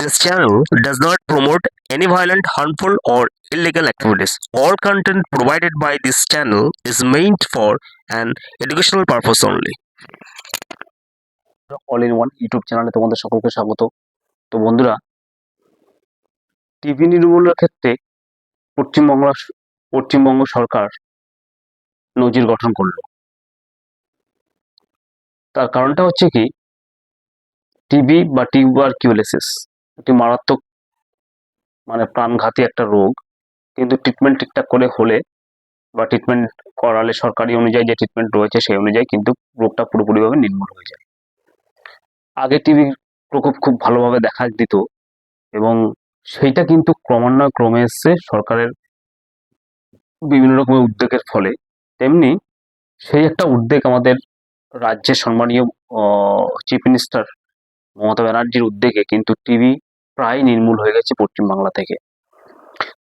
This channel does not promote any violent, harmful, or illegal activities. All content provided by this channel is meant for an educational purpose only. All in one YouTube চ্যানেলে তোমাদের সকলকে স্বাগত তো বন্ধুরা TV নির্মূলের ক্ষেত্রে পশ্চিমবঙ্গ পশ্চিমবঙ্গ সরকার নজির গঠন করল তার কারণটা হচ্ছে কি টিবি বা টিউবারকিউলোসিস একটি মারাত্মক মানে প্রাণঘাতী একটা রোগ। কিন্তু ট্রিটমেন্ট ঠিকঠাক করে হলে বা ট্রিটমেন্ট করালে সরকারি অনুযায়ী যে ট্রিটমেন্ট রয়েছে সেই অনুযায়ী কিন্তু রোগটা পুরোপুরিভাবে নির্মূল হয়ে যায়। আগে টিভি প্রকোপ খুব ভালোভাবে দেখা দিত এবং সেইটা কিন্তু ক্রমান্বয়ে ক্রমে এসছে সরকারের বিভিন্ন রকমের উদ্যোগের ফলে। তেমনি সেই একটা উদ্যোগ আমাদের রাজ্যের সম্মানীয় চিফ মিনিস্টার মমতা ব্যানার্জির উদ্যোগে কিন্তু টিভি প্রায় নির্মূল হয়ে গেছে পশ্চিমবাংলা থেকে।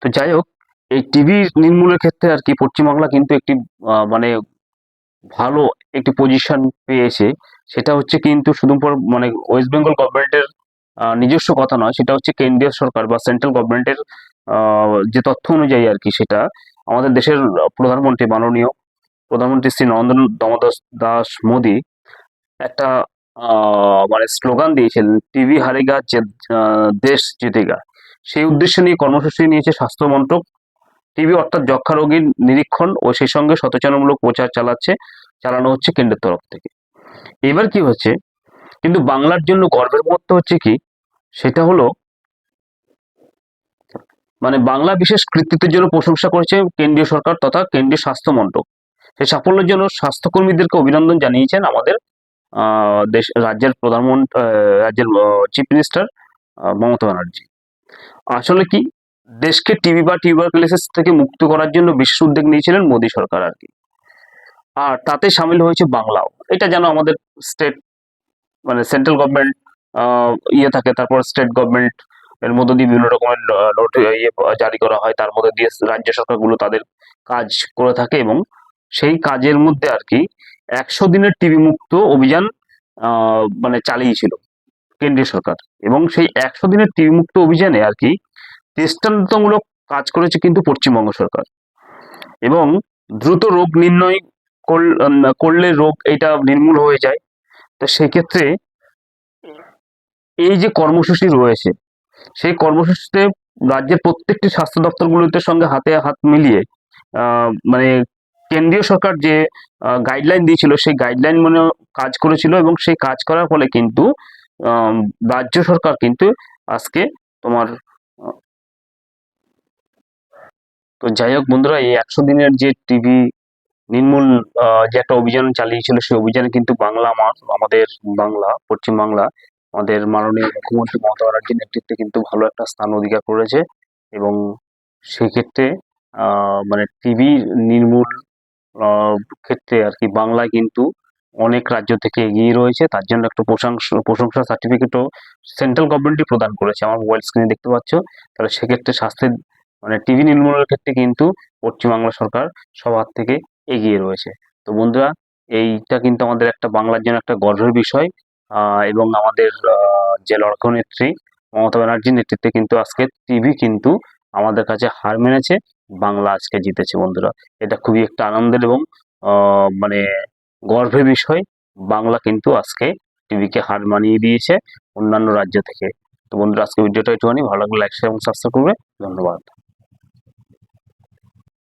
তো যাই হোক, এই টিভি নির্মূলের ক্ষেত্রে আর কি পশ্চিমবাংলা কিন্তু একটি মানে ভালো একটি পজিশন পেয়েছে। সেটা হচ্ছে কিন্তু শুধুমাত্র মানে ওয়েস্ট বেঙ্গল গভর্নমেন্টের নিজস্ব কথা নয়, সেটা হচ্ছে কেন্দ্রীয় সরকার বা সেন্ট্রাল গভর্নমেন্টের যে তথ্য অনুযায়ী আর কি সেটা আমাদের দেশের প্রধানমন্ত্রী মাননীয় প্রধানমন্ত্রী শ্রী নরেন্দ্র দামোদর দাস মোদী একটা মানে স্লোগান দিয়েছিলেন টিভি হারেগা দেশ জিতেগা। সেই উদ্দেশ্যে নিয়ে কর্মসূচি নিয়েছে স্বাস্থ্য মন্ত্রক। টিবি অর্থাৎ যক্ষা রোগীর নিরীক্ষণ ও সেই সঙ্গে সচেতনমূলক প্রচার চালাচ্ছে, চালানো হচ্ছে কেন্দ্রের তরফ থেকে। এবার কি হচ্ছে, কিন্তু বাংলার জন্য গর্বের মুহূর্ত হচ্ছে কি, সেটা হলো মানে বাংলা বিশেষ কৃতিত্বের জন্য প্রশংসা করেছে কেন্দ্রীয় সরকার তথা কেন্দ্রীয় স্বাস্থ্য মন্ত্রক। সেই সাফল্যের জন্য স্বাস্থ্যকর্মীদেরকে অভিনন্দন জানিয়েছেন আমাদের দেশ, রাজ্যের প্রধানমন্ত্রী রাজ্যের চিফ মিনিস্টার মমতা ব্যানার্জি। আসলে কি, দেশকে টিভি বা টিউবারকুলোসিস থেকে মুক্ত করার জন্য বিশেষ উদ্যোগ নিয়েছিলেন মোদী সরকার আর কি। আর তাতে সামিল হয়েছে বাংলাও। এটা যেন আমাদের স্টেট মানে সেন্ট্রাল গভর্নমেন্ট ইয়ে থাকে, তারপর স্টেট গভর্নমেন্ট এর মধ্যে দিয়ে বিভিন্ন রকমের নোট ইয়ে জারি করা হয়, তার মধ্যে দিয়ে রাজ্য সরকারগুলো তাদের কাজ করে থাকে এবং সেই কাজের মধ্যে আর কি একশো দিনের টিভি মুক্ত অভিযান মানে চালিয়েছিল কেন্দ্রীয় সরকার। এবং সেই একশো দিনের টিভি মুক্ত অভিযানে আর কি দৃষ্টান্তমূলক কাজ করেছে কিন্তু পশ্চিমবঙ্গ সরকার। এবং দ্রুত রোগ নির্ণয় করলে রোগ এটা নির্মূল হয়ে যায়। তো সেক্ষেত্রে এই যে কর্মসূচি রয়েছে, সেই কর্মসূচিতে রাজ্যের প্রত্যেকটি স্বাস্থ্য দপ্তরগুলোতে সঙ্গে হাতে হাত মিলিয়ে মানে কেন্দ্রীয় সরকার যে গাইডলাইন দিয়েছিল, সেই গাইডলাইন মানে কাজ করেছিল এবং সেই কাজ করার ফলে কিন্তু রাজ্য সরকার কিন্তু আজকে তোমার তো যাই হোক বন্ধুরা, এই একশো দিনের যে টিভি নির্মূল যে একটা অভিযান চালিয়েছিল, সেই অভিযানে কিন্তু বাংলা আমাদের বাংলা, পশ্চিম বাংলা, আমাদের মাননীয় মুখ্যমন্ত্রী মমতা ব্যানার্জির নেতৃত্বে কিন্তু ভালো একটা স্থান অধিকার করেছে এবং সেক্ষেত্রে মানে টিভি নির্মূল ক্ষেত্রে আর কি বাংলায় কিন্তু অনেক রাজ্য থেকে এগিয়ে রয়েছে। তার জন্য একটা প্রশংসা প্রশংসা সার্টিফিকেটও সেন্ট্রাল গভর্নমেন্টই প্রদান করেছে। আমার মোবাইল স্ক্রিনে দেখতে পাচ্ছ? তাহলে সেক্ষেত্রে স্বাস্থ্যের মানে টিভি নির্মূলের ক্ষেত্রে কিন্তু পশ্চিমবাংলা সরকার সবার থেকে এগিয়ে রয়েছে। তো বন্ধুরা, এইটা কিন্তু আমাদের একটা বাংলার জন্য একটা গর্বের বিষয়। এবং আমাদের যে লড়কনেত্রী মমতা ব্যানার্জির নেতৃত্বে কিন্তু আজকে টিভি কিন্তু আমাদের কাছে হার মেনেছে। বাংলা আজকে জিতেছে বন্ধুরা। এটা খুবই একটা আনন্দের এবং মানে গর্বের বিষয়। বাংলা কিন্তু আজকে টিভিকে হার মানিয়ে দিয়েছে অন্যান্য রাজ্য থেকে। তো বন্ধুরা আজকে ভিডিওটা একটুখানি ভালো লাগলে লাইক শেয়ার এবং সাবস্ক্রাইব করবে। ধন্যবাদ।